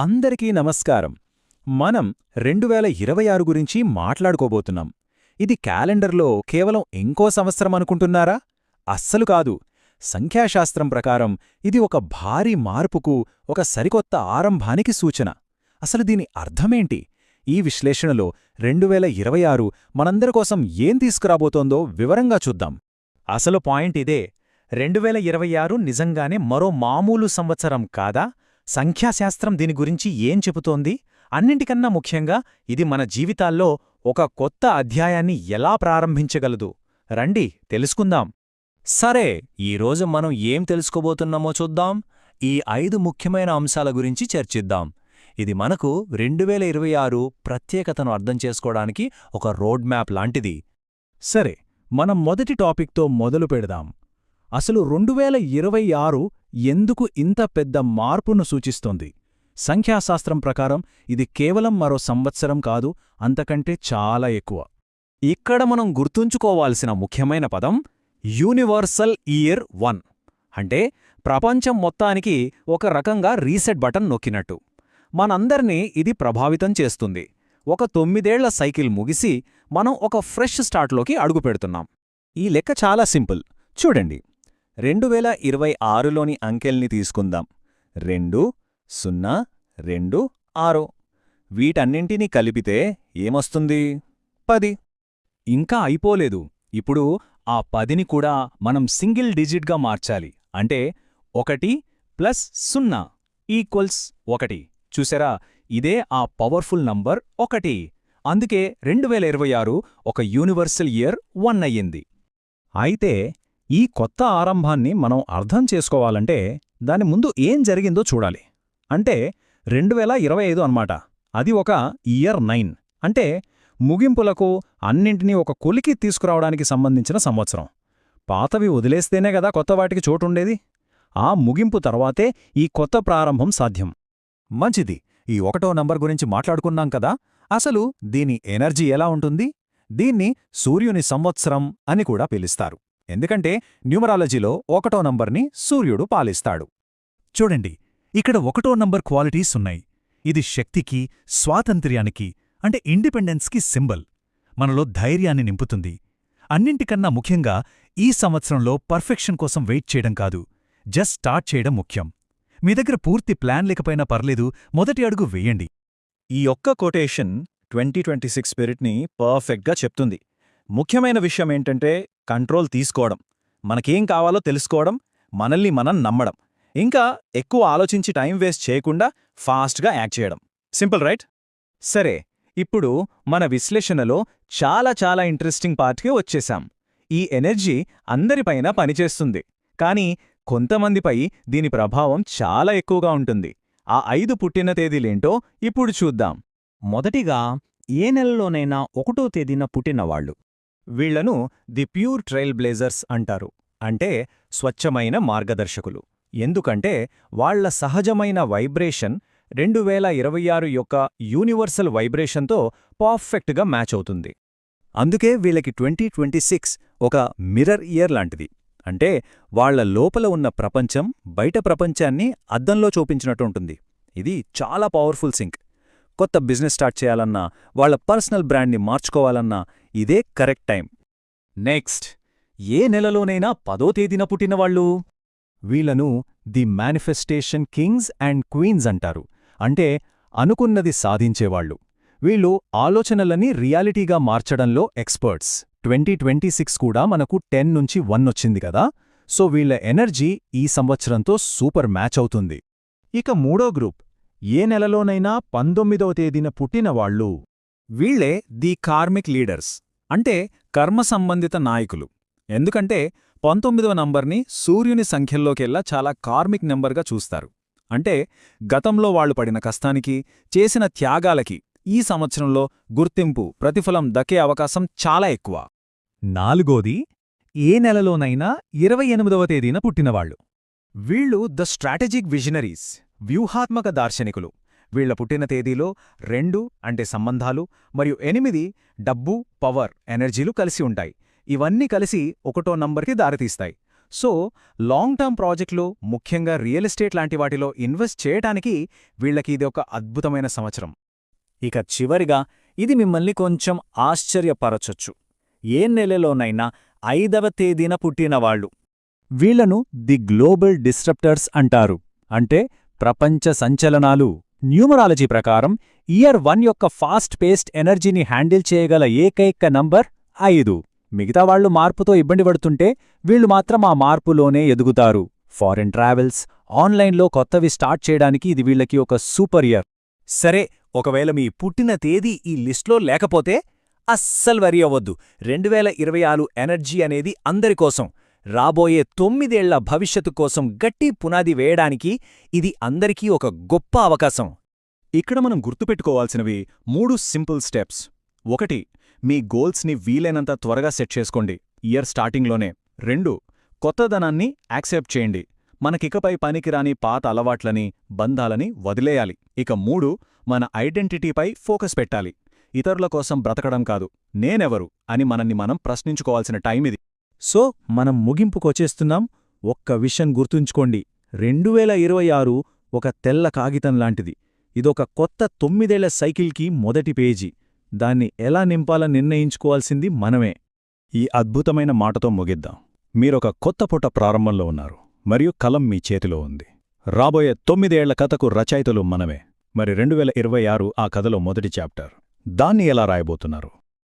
అందరికీ నమస్కారం. మనం రెండు వేల ఇరవై ఆరు గురించి మాట్లాడుకోబోతున్నాం. ఇది క్యాలెండర్లో కేవలం ఇంకో సంవత్సరం అనుకుంటున్నారా? అస్సలు కాదు. సంఖ్యాశాస్త్రం ప్రకారం ఇది ఒక భారీ మార్పుకు ఒక సరికొత్త ఆరంభానికి సూచన. అసలు దీని అర్థమేంటి? ఈ విశ్లేషణలో రెండు వేల ఇరవై ఆరు మనందరి కోసం ఏం తీసుకురాబోతోందో వివరంగా చూద్దాం. అసలు పాయింట్ ఇదే. రెండు వేల ఇరవై ఆరు నిజంగానే మరో మామూలు సంవత్సరం కాదా? సంఖ్యాశాస్త్రం దీని గురించి ఏం చెబుతోంది? అన్నింటికన్నా ముఖ్యంగా ఇది మన జీవితాల్లో ఒక కొత్త అధ్యాయాన్ని ఎలా ప్రారంభించగలదు? రండి తెలుసుకుందాం. సరే ఈరోజు మనం ఏం తెలుసుకోబోతున్నామో చూద్దాం. ఈ ఐదు ముఖ్యమైన అంశాల గురించి చర్చిద్దాం. ఇది మనకు రెండు వేల ఇరవై ఆరు ప్రత్యేకతను అర్థం చేసుకోవడానికి ఒక రోడ్ మ్యాప్ లాంటిది. సరే మనం మొదటి టాపిక్తో మొదలు పెడదాం. అసలు రెండు వేల ఇరవై ఆరు ఎందుకు ఇంత పెద్ద మార్పును సూచిస్తోంది? సంఖ్యాశాస్త్రం ప్రకారం ఇది కేవలం మరో సంవత్సరం కాదు అంతకంటే చాలా ఎక్కువ. ఇక్కడ మనం గుర్తుంచుకోవాల్సిన ముఖ్యమైన పదం యూనివర్సల్ ఇయర్ వన్. అంటే ప్రపంచం మొత్తానికి ఒక రకంగా రీసెట్ బటన్ నొక్కినట్టు. మనందర్నీ ఇది ప్రభావితం చేస్తుంది. ఒక తొమ్మిదేళ్ళ సైకిల్ ముగిసి మనం ఒక ఫ్రెష్ స్టార్ట్లోకి అడుగుపెడుతున్నాం. ఈ లెక్క చాలా సింపుల్. చూడండి. రెండు వేల ఇరవై ఆరులోని అంకెల్ని తీసుకుందాం. రెండు సున్నా రెండు ఆరు. వీటన్నింటినీ కలిపితే ఏమొస్తుంది? పది. ఇంకా అయిపోలేదు. ఇప్పుడు ఆ పదిని కూడా మనం సింగిల్ డిజిట్గా మార్చాలి. అంటే ఒకటి ప్లస్ సున్నా ఈక్వల్స్ ఒకటి. చూసారా? ఇదే ఆ పవర్ఫుల్ నంబర్ ఒకటి. అందుకే రెండు వేల ఇరవై ఆరు ఒక యూనివర్సల్ ఇయర్ వన్ అయ్యింది. అయితే ఈ కొత్త ఆరంభాన్ని మనం అర్థం చేసుకోవాలంటే దాని ముందు ఏం జరిగిందో చూడాలి. అంటే రెండు వేల ఇరవై ఐదు అన్నమాట. అది ఒక ఇయర్ నైన్. అంటే ముగింపులకు అన్నింటినీ ఒక కొలికి తీసుకురావడానికి సంబంధించిన సంవత్సరం. పాతవి వదిలేస్తేనే గదా కొత్త వాటికి చోటుండేది. ఆ ముగింపు తర్వాతే ఈ కొత్త ప్రారంభం సాధ్యం. మంచిది. ఈ ఒకటో నంబర్ గురించి మాట్లాడుకున్నాం కదా. అసలు దీని ఎనర్జీ ఎలా ఉంటుంది? దీన్ని సూర్యుని సంవత్సరం అని కూడా పిలుస్తారు. ఎందుకంటే న్యూమరాలజీలో ఒకటో నంబర్ని సూర్యుడు పాలిస్తాడు. చూడండి ఇక్కడ ఒకటో నంబర్ క్వాలిటీస్ ఉన్నాయి. ఇది శక్తికి స్వాతంత్ర్యానికి అంటే ఇండిపెండెన్స్కి సింబల్. మనలో ధైర్యాన్ని నింపుతుంది. అన్నింటికన్నా ముఖ్యంగా ఈ సంవత్సరంలో పర్ఫెక్షన్ కోసం వెయిట్ చేయడం కాదు జస్ట్ స్టార్ట్ చేయడం ముఖ్యం. మీ దగ్గర పూర్తి ప్లాన్ లేకపోయినా పర్లేదు మొదటి అడుగు వెయ్యండి ఈ ఒక్క కొటేషన్ ట్వంటీ ట్వంటీ సిక్స్ స్పిరిట్ని పర్ఫెక్ట్గా చెప్తుంది. ముఖ్యమైన విషయం ఏంటంటే కంట్రోల్ తీసుకోవడం మనకేం కావాలో తెలుసుకోవడం మనల్ని మనం నమ్మడం. ఇంకా ఎక్కువ ఆలోచించి టైం వేస్ట్ చేయకుండా ఫాస్ట్గా యాక్ట్ చేయడం. Simple right? సరే ఇప్పుడు మన విశ్లేషణలో చాలా చాలా ఇంట్రెస్టింగ్ పార్ట్కి వచ్చేశాం ఈ ఎనర్జీ అందరిపైన పనిచేస్తుంది. కానీ కొంతమందిపై దీని ప్రభావం చాలా ఎక్కువగా ఉంటుంది. ఆ ఐదు పుట్టిన తేదీలేంటో ఇప్పుడు చూద్దాం. మొదటిగా ఏ నెలలోనైనా ఒకటో తేదీన పుట్టినవాళ్ళు వీళ్ళను ది ప్యూర్ ట్రైల్ బ్లేజర్స్ అంటారు. అంటే స్వచ్ఛమైన మార్గదర్శకులు. ఎందుకంటే వాళ్ళ సహజమైన వైబ్రేషన్ రెండు వేల ఇరవై ఆరు యొక్క యూనివర్సల్ వైబ్రేషన్తో పర్ఫెక్ట్గా మ్యాచ్ అవుతుంది. అందుకే వీళ్ళకి ట్వంటీ ట్వంటీ సిక్స్ ఒక మిర్రర్ ఇయర్ లాంటిది. అంటే వాళ్ళ లోపల ఉన్న ప్రపంచం బయట ప్రపంచాన్ని అద్దంలో చూపించినట్టుంటుంది ఇది చాలా పవర్ఫుల్ సింక్. కొత్త బిజినెస్ స్టార్ట్ చేయాలన్నా వాళ్ళ పర్సనల్ బ్రాండ్ని మార్చుకోవాలన్నా ఇదే కరెక్ట్ టైం. నెక్స్ట్ ఏ నెలలోనైనా పదో తేదీన పుట్టినవాళ్ళు? వీళ్ళను the manifestation kings and queens అంటారు. అంటే అనుకున్నది సాధించేవాళ్ళు వీళ్ళు ఆలోచనలని రియాలిటీగా మార్చడంలో ఎక్స్పర్ట్స్. ట్వంటీ ట్వంటీ సిక్స్ కూడా మనకు టెన్ నుంచి వన్ వచ్చింది కదా? సో వీళ్ళ ఎనర్జీ ఈ సంవత్సరంతో సూపర్ మ్యాచ్ అవుతుంది. ఇక మూడో గ్రూప్ ఏ నెలలోనైనా పంతొమ్మిదవ తేదీన పుట్టినవాళ్ళు? వీళ్ళే ది కార్మిక్ లీడర్స్ అంటే కర్మ సంబంధిత నాయకులు. ఎందుకంటే పంతొమ్మిదవ నంబర్ని సూర్యుని సంఖ్యల్లోకెల్లా చాలా కార్మిక్ నెంబర్గా చూస్తారు. అంటే గతంలో వాళ్ళు పడిన కష్టానికి చేసిన త్యాగాలకి ఈ సంవత్సరంలో గుర్తింపు ప్రతిఫలం దక్కే అవకాశం చాలా ఎక్కువ. నాలుగోది ఏ నెలలోనైనా ఇరవై ఎనిమిదవ తేదీన పుట్టినవాళ్ళు వీళ్ళు ద స్ట్రాటజిక్ విజనరీస్ వ్యూహాత్మక దార్శనికులు. వీళ్ళ పుట్టిన తేదీలో రెండు అంటే సంబంధాలు మరియు ఎనిమిది డబ్బు పవర్ ఎనర్జీలు కలిసి ఉంటాయి. ఇవన్నీ కలిసి ఒకటో నంబర్కి దారితీస్తాయి. సో లాంగ్ టర్మ్ ప్రాజెక్టులు ముఖ్యంగా రియల్ ఎస్టేట్ లాంటి వాటిలో ఇన్వెస్ట్ చేయటానికి వీళ్ళకి ఇది ఒక అద్భుతమైన సంవత్సరం. ఇక చివరిగా ఇది మిమ్మల్ని కొంచెం ఆశ్చర్యపరచొచ్చు. ఏ నెలలోనైనా ఐదవ తేదీన పుట్టినవాళ్ళు వీళ్ళను ది గ్లోబల్ డిస్ట్రప్టర్స్ అంటారు. అంటే ప్రపంచ సంచలనాలు. న్యూమరాలజీ ప్రకారం ఇయర్ వన్ యొక్క ఫాస్ట్ పేస్ట్ ఎనర్జీని హ్యాండిల్ చేయగల ఏకైక నంబర్ ఐదు. మిగతా వాళ్ళు మార్పుతో ఇబ్బంది పడుతుంటే వీళ్ళు మాత్రం ఆ మార్పులోనే ఎదుగుతారు. ఫారెన్ ట్రావెల్స్ ఆన్లైన్లో కొత్తవి స్టార్ట్ చేయడానికి ఇది వీళ్ళకి ఒక సూపర్ ఇయర్. సరే ఒకవేళ మీ పుట్టిన తేదీ ఈ లిస్ట్లో లేకపోతే అస్సలు వరి అవ్వద్దు. రెండు వేల ఇరవై ఆరు ఎనర్జీ అనేది అందరి కోసం. రాబోయే తొమ్మిదేళ్ళ భవిష్యత్తు కోసం గట్టి పునాది వేయడానికి ఇది అందరికీ ఒక గొప్ప అవకాశం. ఇక్కడ మనం గుర్తుపెట్టుకోవాల్సినవి మూడు సింపుల్ స్టెప్స్. ఒకటి మీ గోల్స్ని వీలైనంత త్వరగా సెట్ చేసుకోండి. ఇయర్ స్టార్టింగ్లోనే. రెండు కొత్తదనాన్ని యాక్సెప్ట్ చేయండి. మనకికపై పనికిరాని పాత అలవాట్లని బంధాలని వదిలేయాలి. ఇక మూడు మన ఐడెంటిటీపై ఫోకస్ పెట్టాలి. ఇతరుల కోసం బ్రతకడం కాదు. నేనెవరు అని మనల్ని మనం ప్రశ్నించుకోవాల్సిన టైం ఇది. సో మనం ముగింపుకొచ్చేస్తున్నాం. ఒక్క విషయం గుర్తుంచుకోండి. రెండు వేల ఇరవై ఆరు ఒక తెల్ల కాగితం లాంటిది. ఇదొక కొత్త తొమ్మిదేళ్ళ సైకిల్కి మొదటి పేజీ. దాన్ని ఎలా నింపాలని నిర్ణయించుకోవాల్సింది మనమే. ఈ అద్భుతమైన మాటతో ముగిద్దాం. మీరొక కొత్త పుట ప్రారంభంలో ఉన్నారు. మరియు కలం మీ చేతిలో ఉంది. రాబోయే తొమ్మిదేళ్ళ కథకు రచయితలు మనమే. మరి రెండు వేల ఇరవై ఆరు ఆ కథలో మొదటి చాప్టర్. దాన్ని ఎలా రాయబోతున్నారు?